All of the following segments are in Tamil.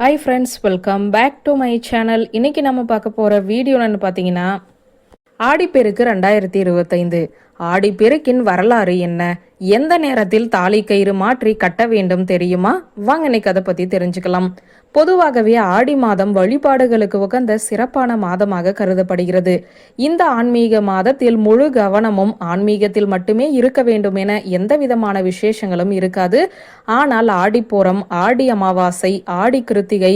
Hi friends welcome back to my channel இன்னைக்கு நம்ம பார்க்க போகிற வீடியோன்னு பார்த்தீங்கன்னா ஆடிப்பெருக்கு ரெண்டாயிரத்தி இருபத்தைந்து. ஆடிப்பெருக்கின் வரலாறு என்ன? எந்த நேரத்தில் தாலி கயிறு மாற்றி கட்ட வேண்டும் தெரியுமா? வாங்க இன்னைக்கு அதை பற்றி தெரிஞ்சுக்கலாம். பொதுவாகவே ஆடி மாதம் வழிபாடுகளுக்கு உகந்த சிறப்பான மாதமாக கருதப்படுகிறது. இந்த ஆன்மீக மாதத்தில் முழு கவனமும் ஆன்மீகத்தில் மட்டுமே இருக்க வேண்டும் என எந்த விதமான விசேஷங்களும் இருக்காது. ஆனால் ஆடிப்போரம் ஆடி அமாவாசை ஆடி கிருத்திகை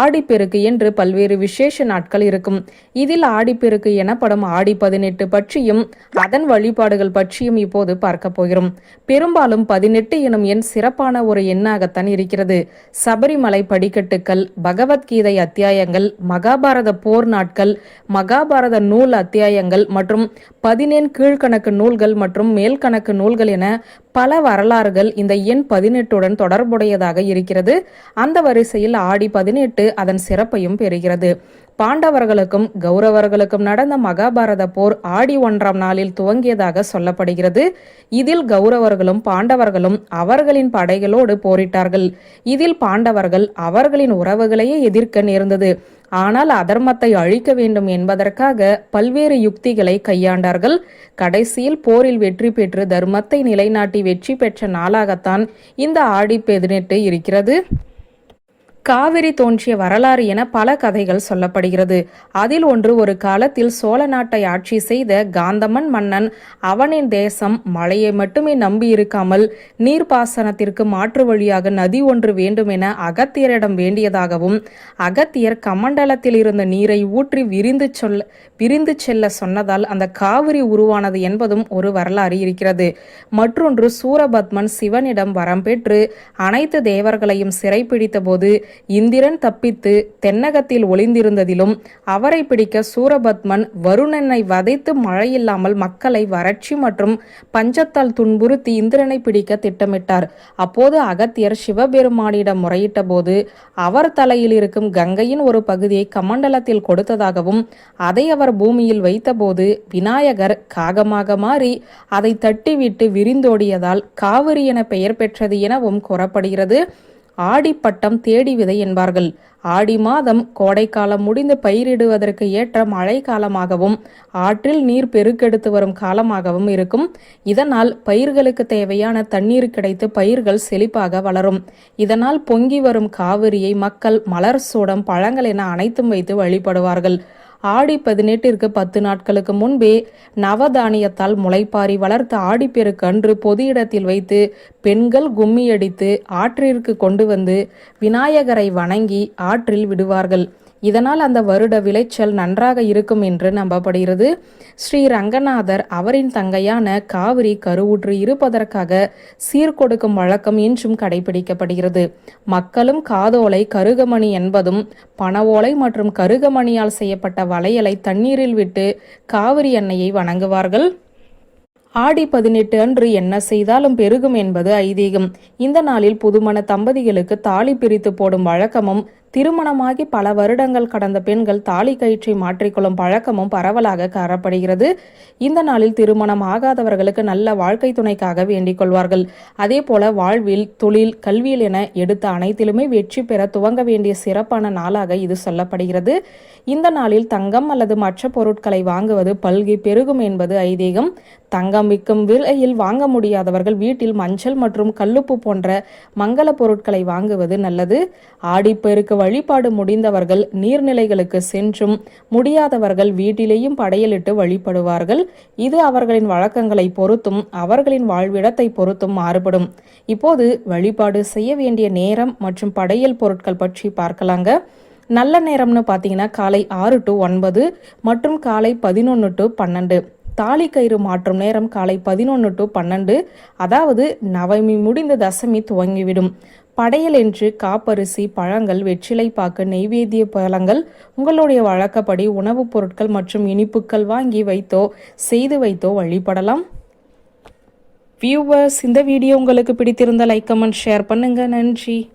ஆடிப்பெருக்கு என்று பல்வேறு விசேஷ நாட்கள் இருக்கும். இதில் ஆடிப்பெருக்கு எனப்படும் ஆடி பதினெட்டு பற்றியும் அதன் வழிபாடுகள் பற்றியும் இப்போது பார்க்க போகிறோம். பெரும்பாலும் பதினெட்டு எனும் எண் சிறப்பான ஒரு எண்ணாகத்தான் இருக்கிறது. சபரிமலை படிக்கட்டு படிக்கட்டுக்கள் பகவத்கீதை அத்தியாயங்கள் மகாபாரத போர் நாட்கள் மகாபாரத நூல் அத்தியாயங்கள் மற்றும் பதினேழு கீழ்கணக்கு நூல்கள் மற்றும் மேல்கணக்கு நூல்கள் என பல வரலாறுகள் இந்த எண் பதினெட்டுடன் தொடர்புடையதாக இருக்கிறது. அந்த வரிசையில் ஆடி பதினெட்டு அதன் சிறப்பையும் பெறுகிறது. பாண்டவர்களுக்கும் கௌரவர்களுக்கும் நடந்த மகாபாரத போர் ஆடி ஒன்றாம் நாளில் துவங்கியதாக சொல்லப்படுகிறது. இதில் கௌரவர்களும் பாண்டவர்களும் அவர்களின் படைகளோடு போரிட்டார்கள். இதில் பாண்டவர்கள் அவர்களின் உறவுகளையே எதிர்க்க நேர்ந்தது. ஆனால் அதர்மத்தை அழிக்க வேண்டும் என்பதற்காக பல்வேறு யுக்திகளை கையாண்டார்கள். கடைசியில் போரில் வெற்றி பெற்று தர்மத்தை நிலைநாட்டி வெற்றி பெற்ற நாளாகத்தான் இந்த ஆடி பதினெட்டு இருக்கிறது. காவிரி தோன்றிய வரலாறு என பல கதைகள் சொல்லப்படுகிறது. அதில் ஒன்று ஒரு காலத்தில் சோழ நாட்டை ஆட்சி செய்த காந்தமன் மன்னன் அவனின் தேசம் மழையை மட்டுமே நம்பி இருக்காமல் நீர்ப்பாசனத்திற்கு மாற்று வழியாக நதி ஒன்று வேண்டும் என அகத்தியரிடம் வேண்டியதாகவும் அகத்தியர் கமண்டலத்தில் இருந்த நீரை ஊற்றி விரிந்து சொல்ல விரிந்து செல்ல சொன்னதால் அந்த காவிரி உருவானது என்பதும் ஒரு வரலாறு இருக்கிறது. மற்றொன்று சூரபத்மன் சிவனிடம் வரம் பெற்று அனைத்து தேவர்களையும் சிறைப்பிடித்த போது இந்திரன் தப்பித்து தென்னகத்தில் ஒளிந்திருந்ததிலும் அவரை பிடிக்க சூரபத்மன் வருணனை வதைத்து மழையில்லாமல் மக்களை வறட்சி மற்றும் பஞ்சத்தால் துன்புறுத்தி இந்திரனை பிடிக்க திட்டமிட்டார். அப்போது அகத்தியர் சிவபெருமானிடம் முறையிட்ட போது அவர் தலையில் இருக்கும் கங்கையின் ஒரு பகுதியை கமண்டலத்தில் கொடுத்ததாகவும் அதை அவர் பூமியில் வைத்தபோது விநாயகர் காகமாக மாறி அதை தட்டிவிட்டு விரிந்தோடியதால் காவிரி என பெயர் பெற்றது எனவும் கூறப்படுகிறது. ஆடிப்பட்டம் தேடி விதை என்பார்கள். ஆடி மாதம் கோடைக்காலம் முடிந்து பயிரிடுவதற்கு ஏற்ற மழை காலமாகவும் ஆற்றில் நீர் பெருக்கெடுத்து வரும் காலமாகவும் இருக்கும். இதனால் பயிர்களுக்கு தேவையான தண்ணீர் கிடைத்து பயிர்கள் செழிப்பாக வளரும். இதனால் பொங்கி வரும் காவிரியை மக்கள் மலர் சூடம் பழங்கள் என அனைத்தும் வைத்து வழிபடுவார்கள். ஆடி பதினெட்டிற்கு பத்து நாட்களுக்கு முன்பே நவதானியத்தால் முளைப்பாரி வளர்த்த ஆடிப்பெருக்கு அன்று பொது இடத்தில் வைத்து பெண்கள் கும்மியடித்து ஆற்றிற்கு கொண்டு வந்து விநாயகரை வணங்கி ஆற்றில் விடுவார்கள். இதனால் அந்த வருட விளைச்சல் நன்றாக இருக்கும் என்று நம்பப்படுகிறது. ஸ்ரீ ரங்கநாதர் அவரின் தங்கையான காவிரி கருவுற்று இருப்பதற்காக சீர்கொடுக்கும் வழக்கம் இன்றும் கடைபிடிக்கப்படுகிறது. மக்களும் காதோலை கருகமணி என்பதும் பணவோலை மற்றும் கருகமணியால் செய்யப்பட்ட வளையலை தண்ணீரில் விட்டு காவிரி எண்ணெயை வணங்குவார்கள். ஆடி பதினெட்டு அன்று என்ன செய்தாலும் பெருகும் என்பது ஐதீகம். இந்த நாளில் புதுமண தம்பதிகளுக்கு தாலி பிரித்து போடும் வழக்கமும் திருமணமாகி பல வருடங்கள் கடந்த பெண்கள் தாலி கயிற்றை மாற்றிக்கொள்ளும் பழக்கமும் பரவலாக காணப்படுகிறது. இந்த நாளில் திருமணம் ஆகாதவர்களுக்கு நல்ல வாழ்க்கை துணைக்காக வேண்டிக் கொள்வார்கள். அதே போல வாழ்வில் தொழில் கல்வியில் என எடுத்த அனைத்திலுமே வெற்றி பெற துவங்க வேண்டிய சிறப்பான நாளாக இது சொல்லப்படுகிறது. இந்த நாளில் தங்கம் அல்லது மற்ற பொருட்களை வாங்குவது பல்கி பெருகும் என்பது ஐதீகம். தங்கம் விற்கும் விலையில் வாங்க முடியாதவர்கள் வீட்டில் மஞ்சள் மற்றும் கல்லுப்பு போன்ற மங்கள பொருட்களை வாங்குவது நல்லது. ஆடிப்பெருக்கு வழிபாடு முடிந்தவர்கள் நீர்நிலைகளுக்கு சென்றும் முடியாதவர்கள் வீட்டிலேயும் படையலிட்டு வழிபடுவார்கள். இது அவர்களின் வழக்கங்களை பொறுத்தும் அவர்களின் வாழ்விடத்தை பொறுத்தும் மாறுபடும். இப்போது வழிபாடு செய்ய வேண்டிய நேரம் மற்றும் படையல் பொருட்கள் பற்றி பார்க்கலாங்க. நல்ல நேரம்னு பார்த்தீங்கன்னா காலை ஆறு டு ஒன்பது மற்றும் காலை பதினொன்று டு பன்னெண்டு. தாலி கயிறு மாற்றும் நேரம் காலை பதினொன்று டு பன்னெண்டு. அதாவது நவமி முடிந்த தசமி துவங்கிவிடும். படையல் என்று காப்பரிசி பழங்கள் வெற்றிலை பாக்கு நெய்வேத்திய பழங்கள் உங்களுடைய வழக்கப்படி உணவுப் பொருட்கள் மற்றும் இனிப்புகள் வாங்கி வைத்தோ செய்து வைத்தோ வழிபடலாம். வியூவர்ஸ் இந்த வீடியோ உங்களுக்கு பிடித்திருந்த லைக் கமெண்ட் ஷேர் பண்ணுங்க. நன்றி.